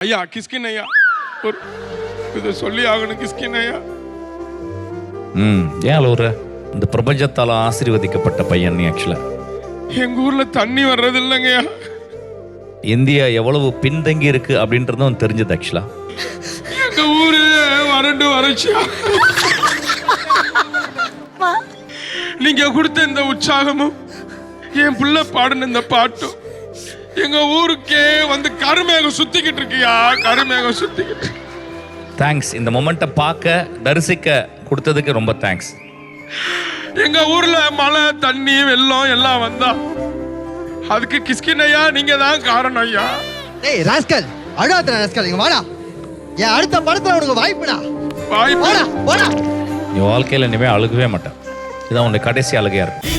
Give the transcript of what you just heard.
ஐயா கிஸ்கின் ஐயா. ஒரு இதை சொல்லி ஆகணும் கிஸ்கின் ஐயா. ம் ஏன் அழுவுற இந்த பிரபஞ்சத்தால் ஆசீர்வதிக்கப்பட்ட பையன் நீ ஆக்சுவலா எங்க ஊர்ல தண்ணி வர்றது இல்லைங்கய்யா இந்தியா எவ்வளவு பின்தங்கி இருக்கு அப்படின்றதும் தெரிஞ்சது ஆக்சுவலா எங்க ஊரு வறண்டு வறட்சியா? நீங்க கொடுத்த இந்த உற்சாகமும் என் புள்ள பாடின இந்த பாட்டும் எங்க ஊருக்கே வந்து கருமேகம் சுத்திக்கிட்டு இருக்கியா? கருமேகம் சுத்திக்கிட்டு. தேங்க்ஸ் இந்த மொமெண்ட்டை பார்க்க தரிசிக்க கொடுத்ததுக்கு ரொம்ப தேங்க்ஸ் எங்க ஊர்ல மழை தண்ணி வெள்ளம் எல்லாம் வந்தா அதுக்கு கிஸ்கின் ஐயா நீங்க தான் காரணம் ஐயா. டேய் ராஸ்கல் அழுவாத்திர ராஸ்கல். இங்க வாடா. என் அடுத்த படத்துல உனக்கு வாய்ப்புடா. வாய்ப்பு? போடா போடா நீ வாழ்க்கையில் இனிமேல் அழுகவே மாட்டேன் இதான் உன்னுடைய கடைசி அழுகையா இருக்கும்